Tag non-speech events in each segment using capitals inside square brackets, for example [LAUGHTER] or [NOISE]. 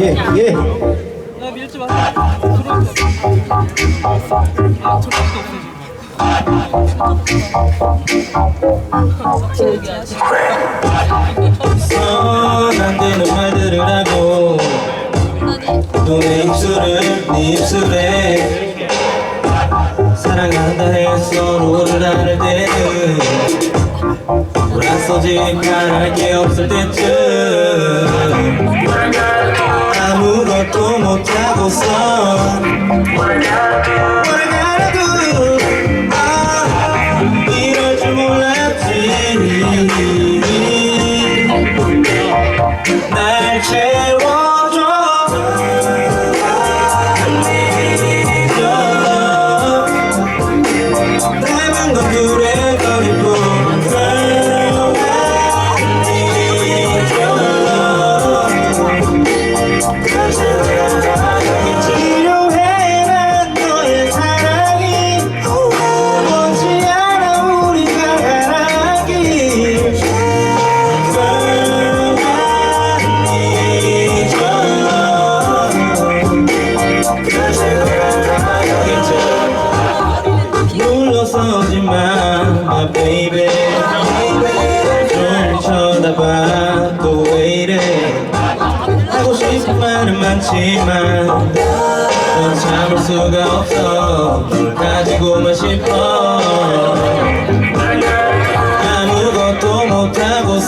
예, 예. 나 밀지 되는 말들을 하고 또내 입술을 네 입술에 사랑한다 해 서 로를 나눌 때는 돌아서지 말할 게 없을 때쯤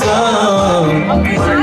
못하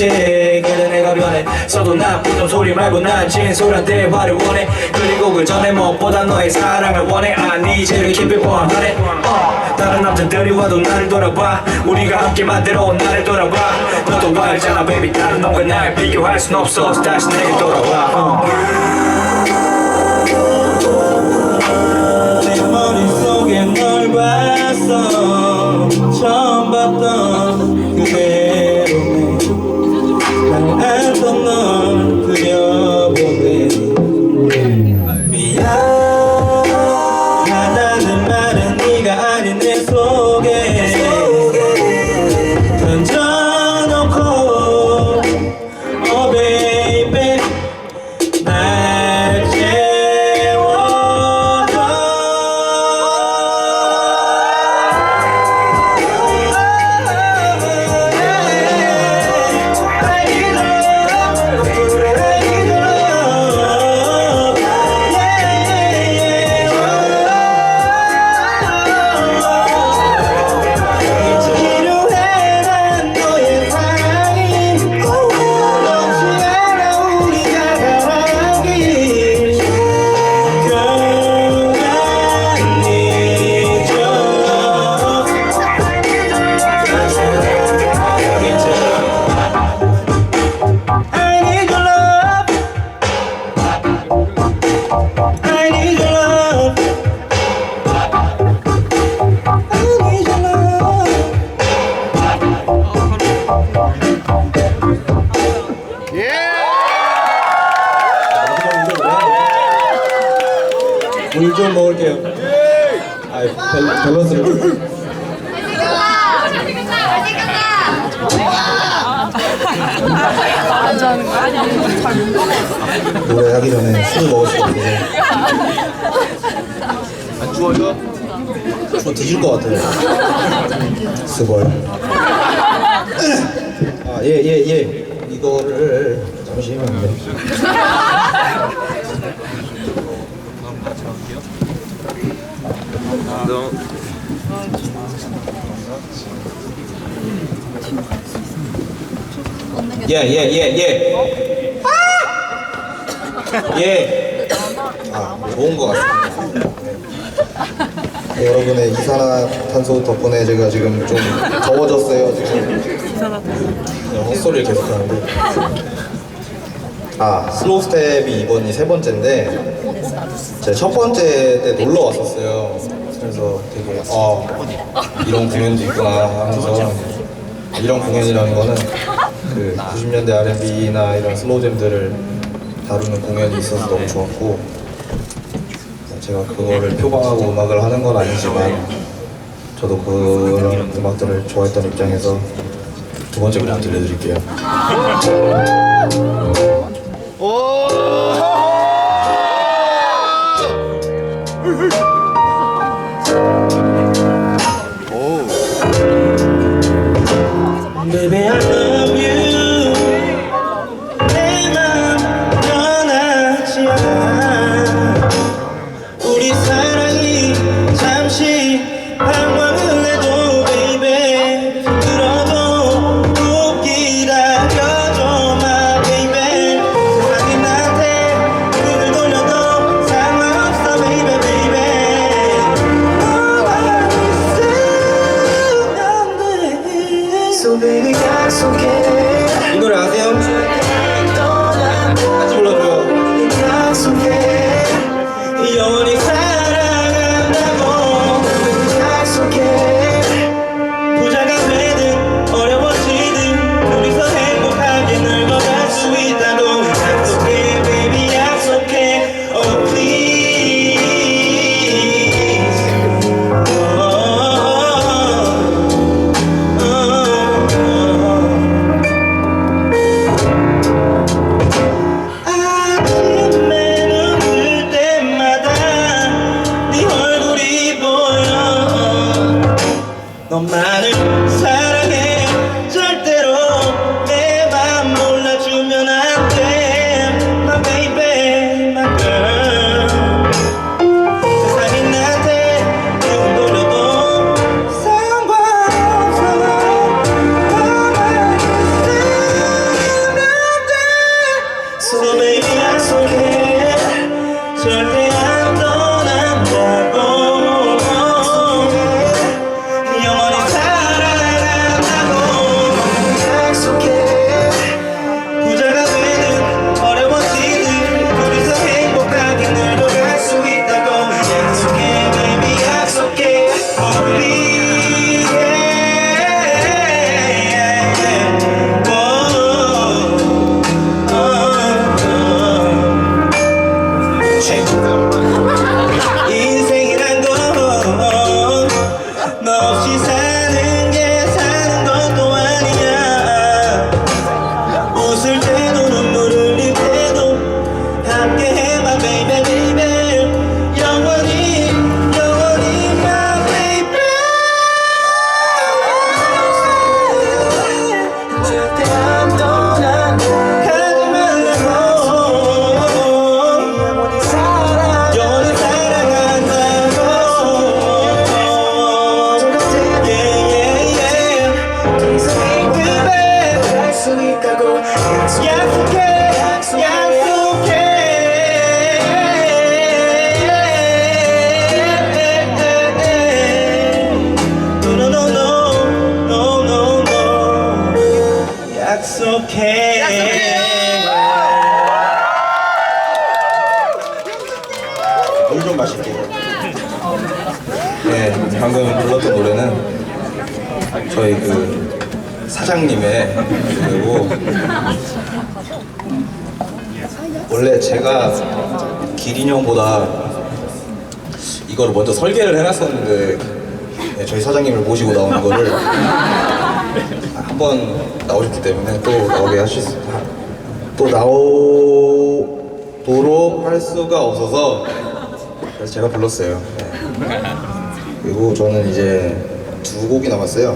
꼈는지 그래 내가 변해 서도 나쁜 소리 말고 난 진솔한 대화를 원해. 그리고 그 전에 무엇보다 너의 사랑을 원해. you to keep it 100 어, 다른 남자들이 와도 나를 돌아봐. 우리가 함께 만들어온 나를 돌아봐. 너도 알잖아 baby. 다른 놈과 날 비교할 순 없어. 다시 내게 돌아와. 어. 내 머릿속에 널 봤어. 처음 봤던 그대 미안 물 좀 먹을게요. 아, 밸- 밸런스를. 노래 하기 전에 술 먹을 수 없어서. 안 추워요? 저 뒤질 것 같아요. 스벌. 아, 예, 예, 예. 이거를 잠시만요. 예, 예, 예, 예. 예. 아, 좋은 것 같습니다. 네, 여러분의 이산화탄소 덕분에 제가 지금 좀 더워졌어요. 지금 그냥 헛소리를 계속하는데. 아, 슬로우 스텝이 이번이 세 번째인데 제가 첫 번째 때 놀러 왔었어요. 그래서 되게 아 이런 공연도 있구나 하면서 이런 공연이라는 거는 그 90년대 R&B나 이런 슬로우잼들을 다루는 공연이 있어서 너무 좋았고 제가 그거를 표방하고 음악을 하는 건 아니지만 저도 그런 음악들을 좋아했던 입장에서 두 번째 곡 들려드릴게요. [LAUGHS] Oh! 너만을 약속해 물 좀 마실게요. 네, 방금 불렀던 노래는 저희 그 사장님의 노래고 원래 제가 기린형보다 이거를 먼저 설계를 해놨었는데 네, 저희 사장님을 모시고 나온 거를 한번 나오셨기 때문에 또 나오게 하실 수, 또 나오도록 할 수가 없어서 그래서 제가 불렀어요. 네. 그리고 저는 이제 두 곡이 남았어요.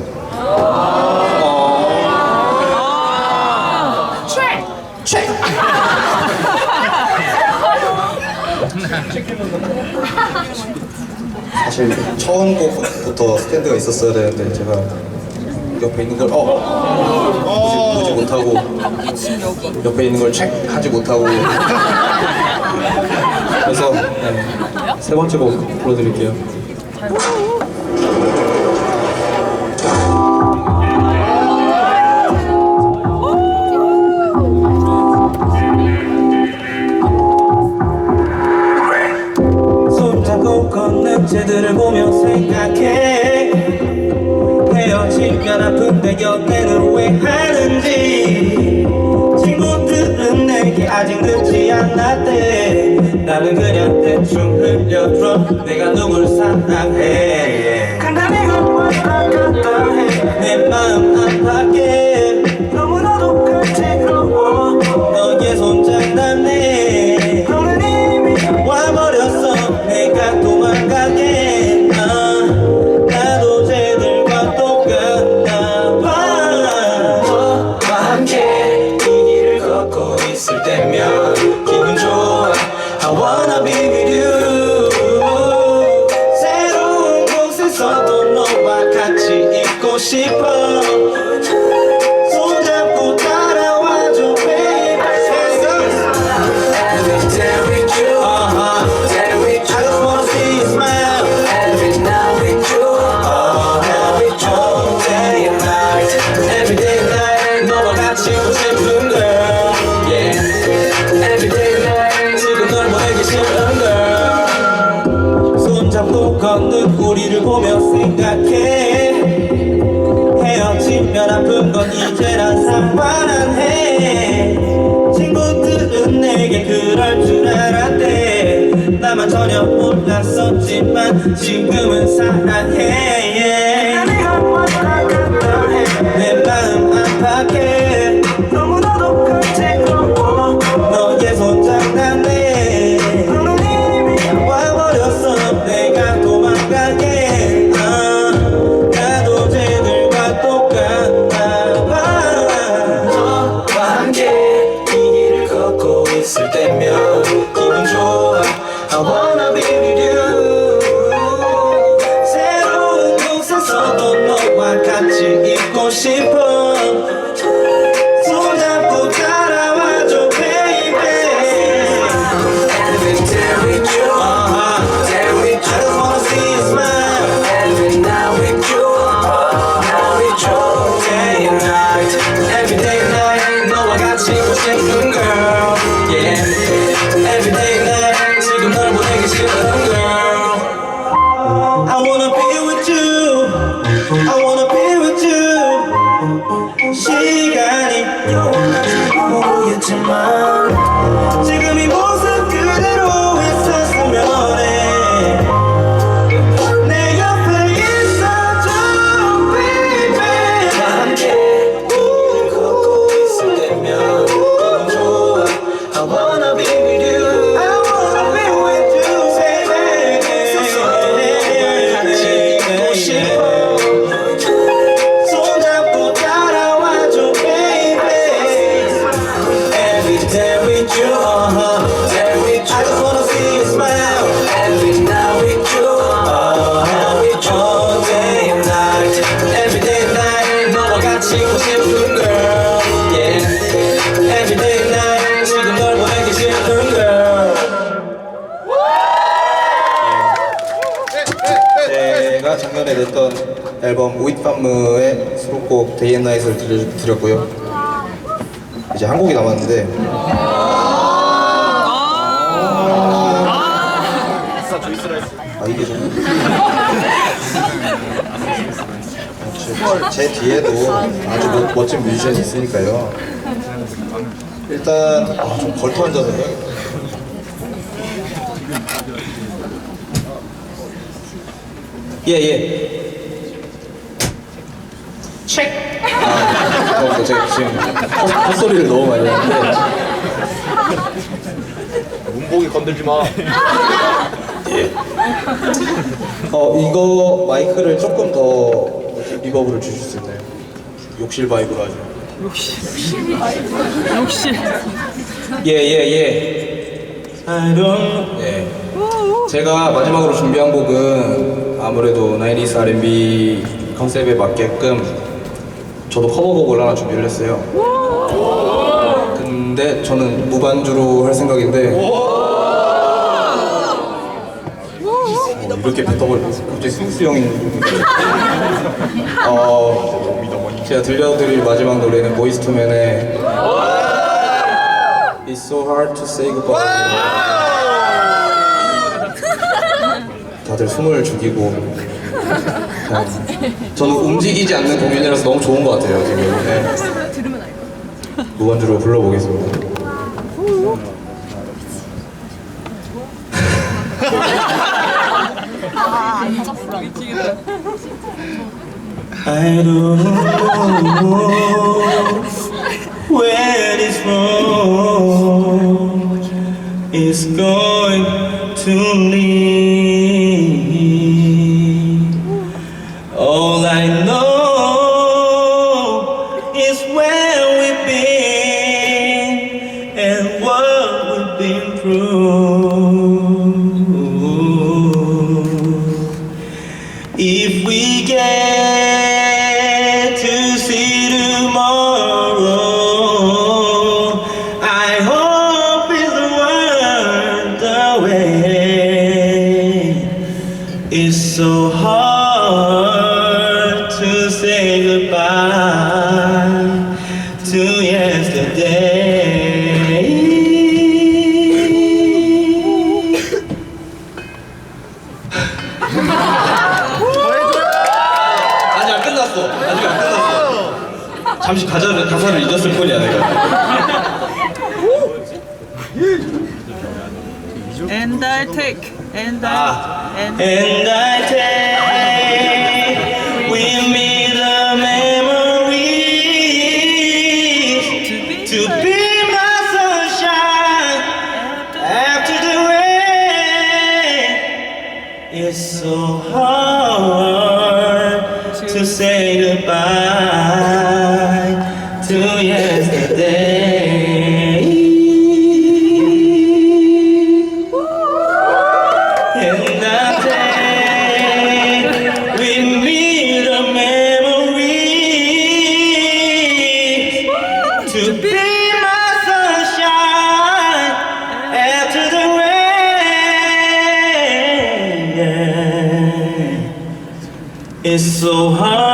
사실 처음 곡부터 스탠드가 있었어야 되는데 제가 옆에 있는 걸 어! 보지, 보지 못하고 옆에 있는 걸 체크하지 못하고 그래서 네, 세 번째 곡 불러드릴게요. 손잡고 걷는 쟤들을 보며 생각해 아픈데 연애는 왜 하는지 친구들은 내게 아직 늦지 않았대. 나는 그냥 대충 흘려줘. 내가 누굴 사랑해 알았대 나만 전혀 몰랐었지만 지금은 사랑해 내 시간이 영원한지 모르겠지만 uh-huh. Uh-huh. 우잇팜무의 수록곡 데이 앤 나잇을 들려드렸고요. 이제 한 곡이 남았는데 아 이게 좀 제, 제 뒤에도 아주 멋- 멋진 뮤지션이 있으니까요. 일단 아, 좀 걸터 앉아서 해야겠다. 예, 예. 어, 제가 지금 헛- 헛소리를 너무 많이 하는데 문복이 [LAUGHS] 건들지 마. 예. 어 이거 마이크를 조금 더 리버브를 주실 수 있나요? 욕실 바이브로 하죠. 역시 예 예 예. I don't. 예. 제가 마지막으로 준비한 곡은 아무래도 90s R&B 컨셉에 맞게끔 저도 커버곡을 하나 준비를 했어요. 근데 저는 무반주로 할 생각인데 이렇게 뱉어버리 갑자기 스윙스 형이. 어, 제가 들려드릴 마지막 노래는 보이스투맨의 It's so hard to say goodbye. 다들 숨을 죽이고. 그냥 저는 움직이지 않는 공연이라서 너무 좋은 것 같아요 지금. 네. 무반주로 불러보겠습니 I don't know where it's road going to lead. And I take with me the memories to be my sunshine after the rain. It's so hard It's so hard